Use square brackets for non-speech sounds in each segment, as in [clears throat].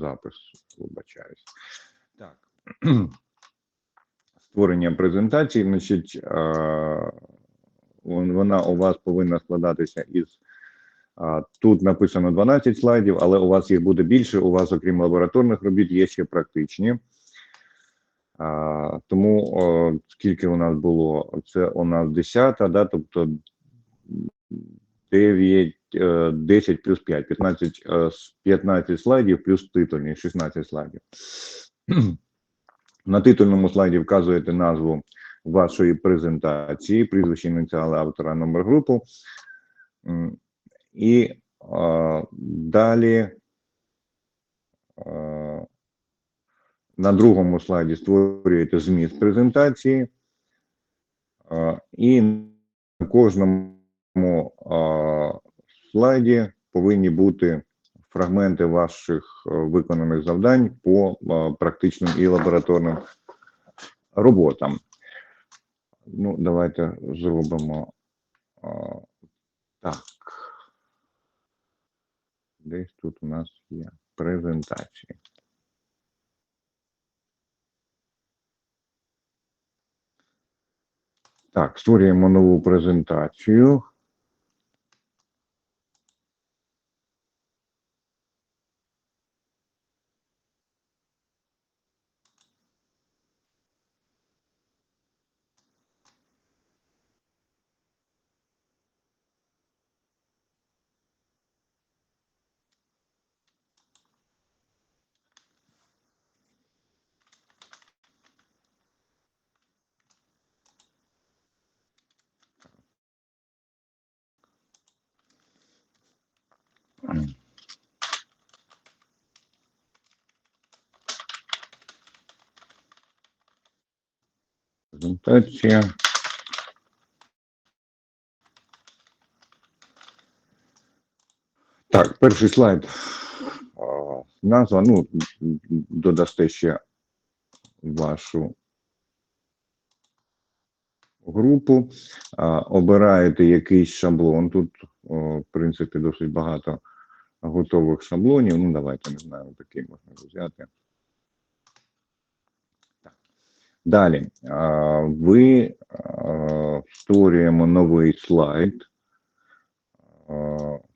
запис, вибачаюсь. Так. [clears throat] Створення презентації, значить, вона у вас повинна складатися із. Тут написано 12 слайдів, але у вас їх буде більше. У вас, окрім лабораторних робіт, є ще практичні. Тому скільки у нас було? Це у нас 10, да, тобто 9, е, 10 плюс 5, 15, е, 15 слайдів плюс титульні, 16 слайдів. На титульному слайді вказуєте назву вашої презентації, прізвище ініціали автора, номер групу. І е, далі е, на другому слайді створюєте зміст презентації, е, і на кожному е, слайді повинні бути фрагменти ваших е, виконаних завдань по е, практичним і лабораторним роботам. Ну, давайте зробимо е, так. Десь тут у нас є презентації. Так, створюємо нову презентацію. Презентація. Так, перший слайд. Назва, ну, додасте ще вашу групу. Обираєте якийсь шаблон. Тут, в принципі, досить багато готових шаблонів. Ну, давайте, не знаю, такий можна взяти. Далі. Ви створюємо новий слайд.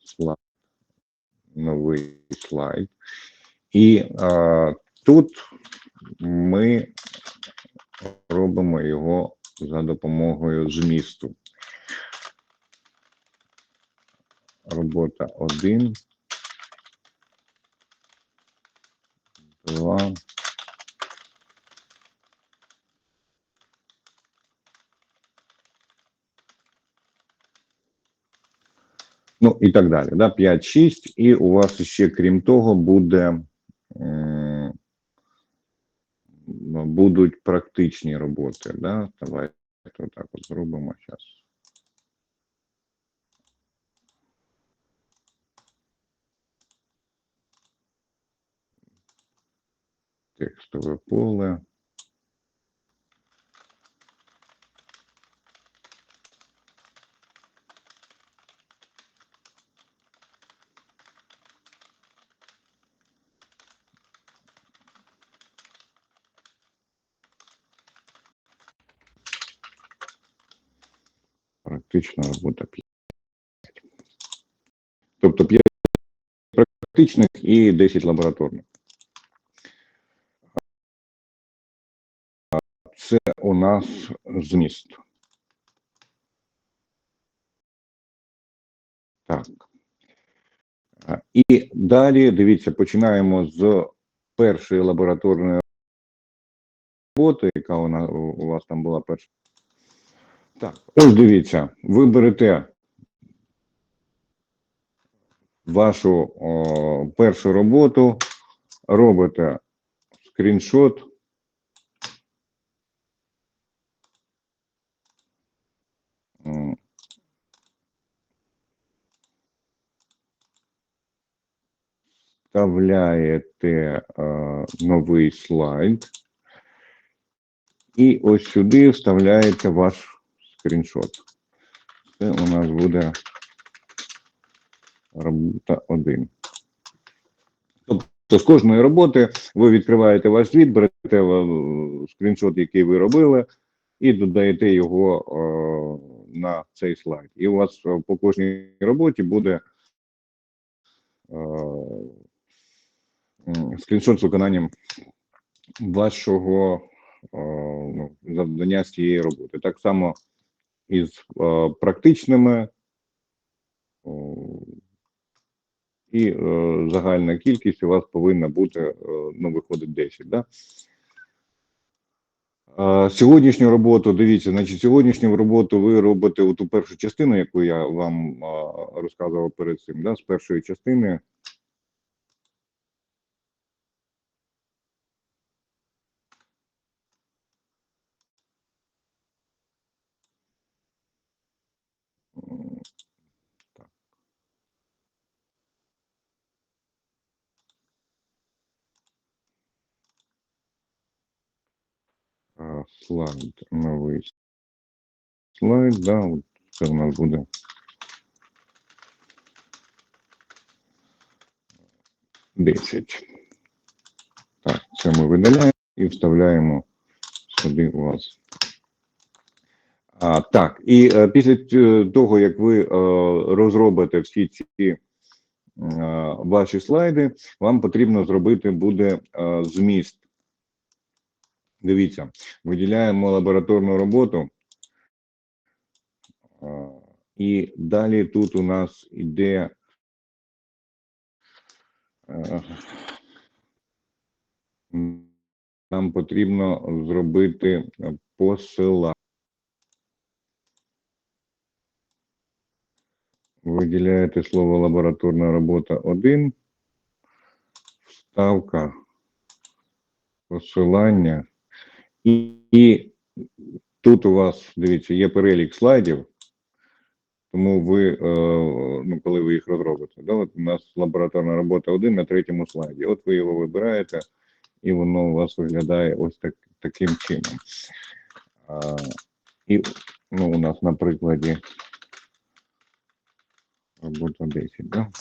Слайд. Новий слайд. І тут ми робимо його за допомогою змісту. Робота 1. 2. Ну і так далі. Да? 5, 6. І у вас ще, крім того, буде. Будуть практичні роботи. Да? Давайте отак от зробимо зараз. Текстове поле. Практична робота 5. Тобто 5 практичних і 10 лабораторних. Це у нас зміст. Так. І далі, дивіться, починаємо з першої лабораторної роботи, яка у, вас там була перша. Так, ось дивіться, ви берете вашу о, першу роботу, робите скріншот. Вставляєте е, новий слайд. І ось сюди вставляєте ваш скріншот. Це у нас буде робота 1. Тобто з кожної роботи ви відкриваєте ваш звіт, берете скріншот, який ви робили, і додаєте його е, на цей слайд. І у вас е, по кожній роботі буде е, скріншот з виконанням вашого е, ну, завдання з цієї роботи. Так само із е, практичними. і е, загальна кількість у вас повинна бути, ну, виходить 10, да? Сьогоднішню роботу, дивіться, значить, сьогоднішню роботу ви робите у ту першу частину, яку я вам розказував перед цим, да, з першої частини. Е, Слайд, новий слайд, да, от це у нас буде. Десять. Так, це ми видаляємо і вставляємо сюди у вас. А, так, і е, після того, як ви е, розробите всі ці е, ваші слайди, вам потрібно зробити буде е, зміст. Дивіться, виділяємо лабораторну роботу. І далі тут у нас іде. е, Нам потрібно зробити посилання. Виділяєте слово лабораторна робота 1, вставка, посилання. І, і тут у вас, дивіться, є перелік слайдів, тому ви, е, ну, коли ви їх розробите, да, от у нас лабораторна робота 1 на третьому слайді. От ви його вибираєте, і воно у вас виглядає ось так, таким чином. А, і ну, у нас на прикладі робота 10, да?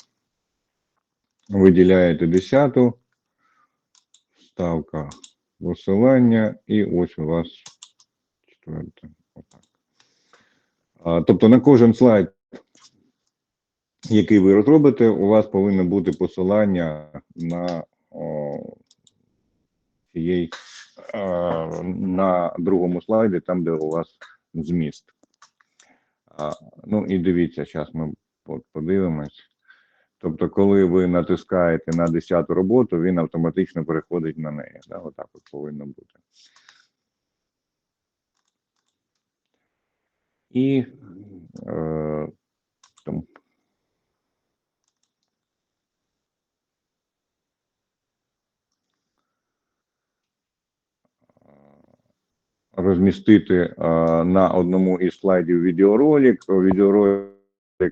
Виділяєте 10, ставка посилання, і ось у вас четверте. Отак. Тобто на кожен слайд, який ви розробите, у вас повинно бути посилання на цієї на другому слайді, там, де у вас зміст. Ну і дивіться, зараз ми подивимось. Тобто, коли ви натискаєте на 10 роботу, він автоматично переходить на неї. Да? Отак от повинно бути. І е, там, розмістити е, на одному із слайдів відеоролик. Відеоролик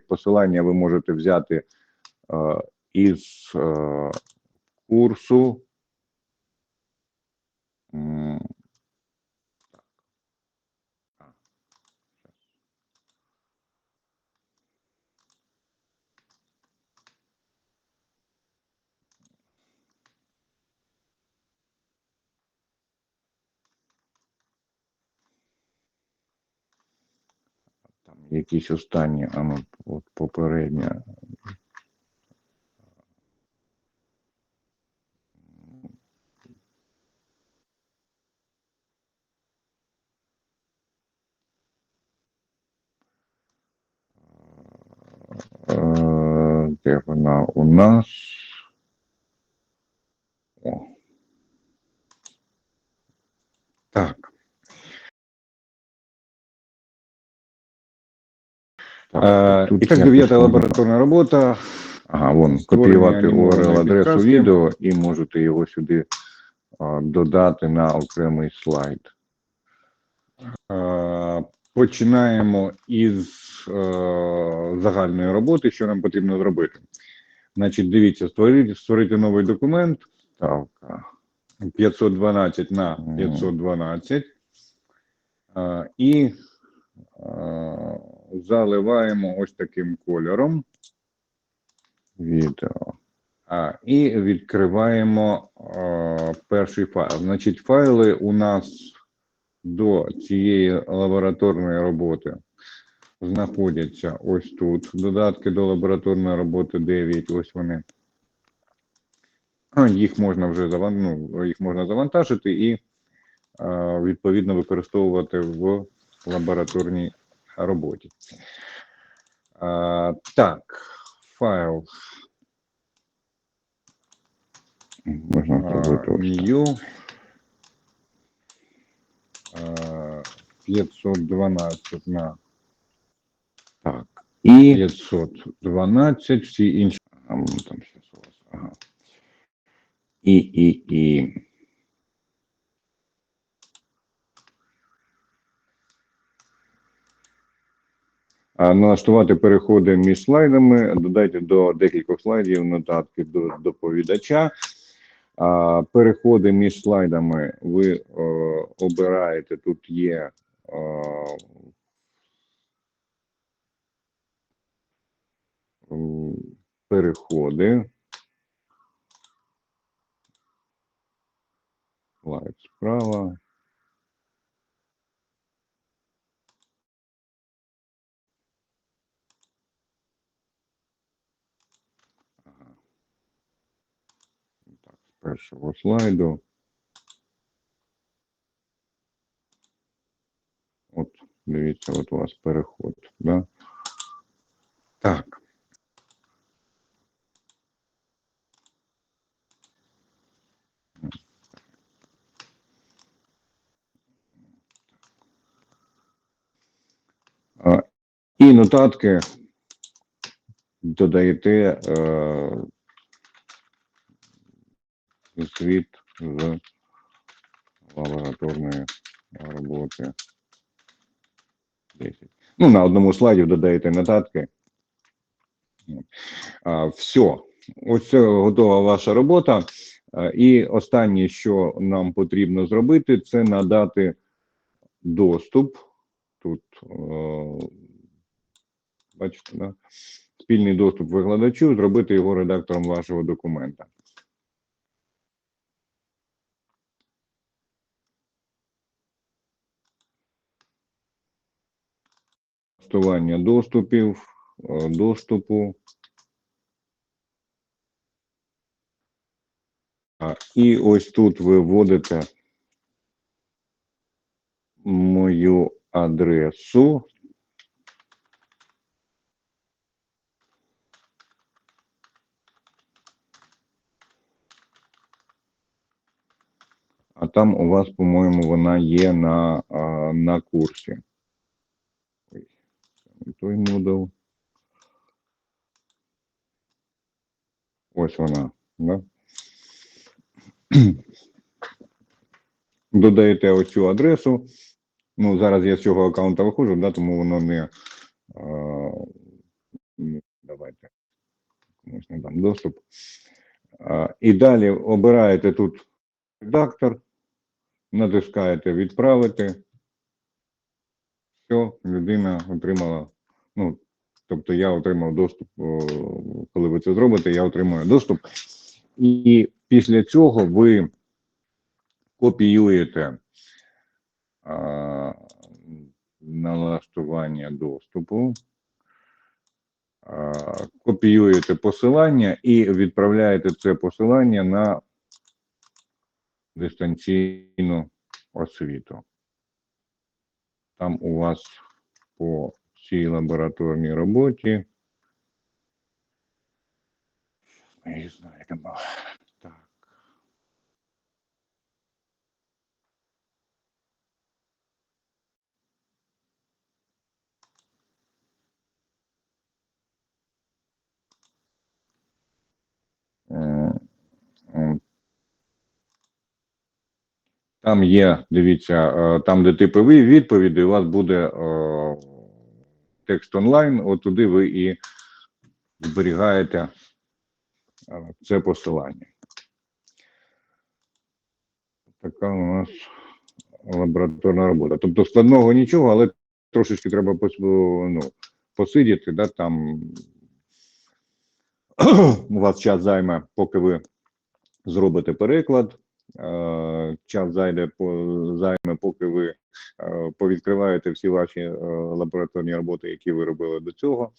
посилання ви можете взяти із е, курсу. Якісь останні, а ну, от попередня. Е, Де вона у нас? О. Так. Е, тут і так, дев'ята лабораторна робота. Ага, вон, копіювати анімованої URL-адресу відео і можете його сюди а, додати на окремий слайд. Е, починаємо із е, загальної роботи, що нам потрібно зробити. Значить, дивіться, створити, створити новий документ. Ставка 512 на 512. Е, і заливаємо ось таким кольором. Відео. А, і відкриваємо а, перший файл. Значить, файли у нас до цієї лабораторної роботи знаходяться ось тут. Додатки до лабораторної роботи 9, ось вони. Їх можна вже ну, їх можна завантажити і відповідно використовувати в лабораторній роботі. Так, файл. Можна зробити. New. 512 на. І 512, всі інші. а, там щас у вас. Ага. І, і, і. А, Налаштувати переходи між слайдами, додайте до декількох слайдів нотатки до доповідача. А, Переходи між слайдами ви е, обираєте, тут є е, переходи. Слайд справа. Ага. Так, з першого слайду. От, дивіться, от у вас переход, да? Так. А, І нотатки додаєте е, звіт з лабораторної роботи 10. Ну, на одному слайді додаєте нотатки. А, все. Ось готова ваша робота. А, І останнє, що нам потрібно зробити, це надати доступ. Тут, е, бачите, да? спільний доступ викладачу, зробити його редактором вашого документа. Налаштування доступів, е, доступу. І ось тут ви вводите мою адресу. А там у вас, по-моєму, вона є на, а, на курсі. Ой, той модул. Ось вона, да? Додаєте оцю адресу. Ну, зараз я з цього аккаунта виходжу, да, тому воно не. А, ну, давайте. Комусь не дам доступ. А, і далі обираєте тут редактор, натискаєте відправити. Все, людина отримала. Ну, тобто я отримав доступ, коли ви це зробите, я отримую доступ. І після цього ви копіюєте а, налаштування доступу, копіюєте посилання і відправляєте це посилання на дистанційну освіту. Там у вас по цій лабораторній роботі. Не знаю, яка. Там є, дивіться, е, там, де типові відповіді, у вас буде е, текст онлайн, от туди ви і зберігаєте е, це посилання. Така у нас лабораторна робота. Тобто складного нічого, але трошечки треба ну, посидіти, да, там [clears throat] у вас час займе, поки ви зробите переклад. Е, Час зайде по займе, поки ви е, повідкриваєте всі ваші е, лабораторні роботи, які ви робили до цього,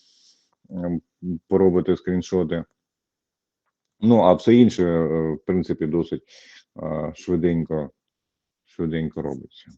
ем, поробите скріншоти. Ну, а все інше, в принципі, досить швиденько, швиденько робиться.